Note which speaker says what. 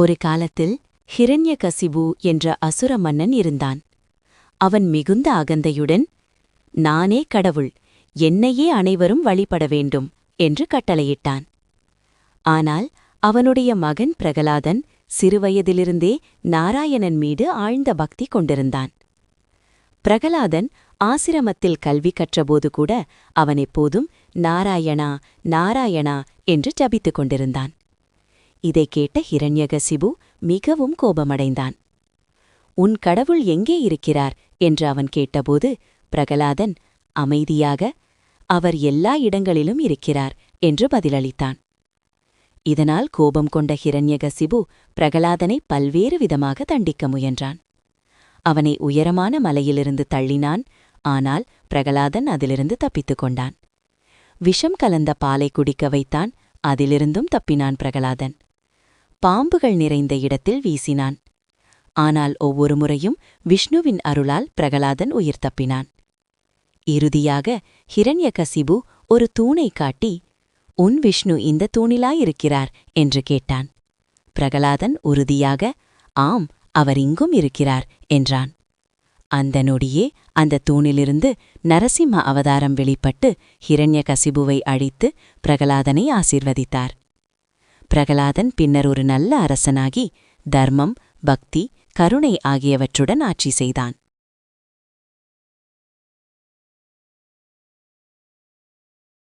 Speaker 1: ஒரு காலத்தில் ஹிரண்ய கசிபு என்ற அசுர மன்னன் இருந்தான். அவன் மிகுந்த அகந்தையுடன் நானே கடவுள் என்னையே அனைவரும் வழிபட வேண்டும் என்று கட்டளையிட்டான். ஆனால் அவனுடைய மகன் பிரகலாதன் சிறுவயதிலிருந்தே நாராயணன் மீது ஆழ்ந்த பக்தி கொண்டிருந்தான். பிரகலாதன் ஆசிரமத்தில் கல்வி கற்றபோது கூட அவன் எப்போதும் நாராயணா நாராயணா என்று ஜபித்துக் கொண்டிருந்தான். இதைக் கேட்ட ஹிரண்யகசிபு மிகவும் கோபமடைந்தான். உன் கடவுள் எங்கே இருக்கிறார்? என்று அவன் கேட்டபோது பிரகலாதன் அமைதியாக அவர் எல்லா இடங்களிலும் இருக்கிறார் என்று பதிலளித்தான். இதனால் கோபம் கொண்ட ஹிரண்யகசிபு பிரகலாதனை பல்வேறு விதமாக தண்டிக்க முயன்றான். அவனை உயரமான மலையிலிருந்து தள்ளினான் ஆனால் பிரகலாதன் அதிலிருந்து தப்பித்துக் கொண்டான். விஷம் கலந்த பாலை குடிக்க வைத்தான் அதிலிருந்தும் தப்பினான் பிரகலாதன். பாம்புகள் நிறைந்த இடத்தில் வீசினான். ஆனால் ஒவ்வொரு முறையும் விஷ்ணுவின் அருளால் பிரகலாதன் உயிர் தப்பினான். இறுதியாக ஹிரண்யகசிபு ஒரு தூணை காட்டி உன் விஷ்ணு இந்த தூணிலாயிருக்கிறார் என்று கேட்டான். பிரகலாதன் உறுதியாக ஆம் அவர் இங்கும் இருக்கிறார் என்றான். அந்த நொடியே அந்த தூணிலிருந்து நரசிம்ம அவதாரம் வெளிப்பட்டு ஹிரண்யகசிபுவை அழித்து பிரகலாதனை ஆசிர்வதித்தார். பிரகலாதன் பின்னர் ஒரு நல்ல அரசனாகி தர்மம் பக்தி கருணை ஆகியவற்றுடன் ஆட்சி செய்தான்.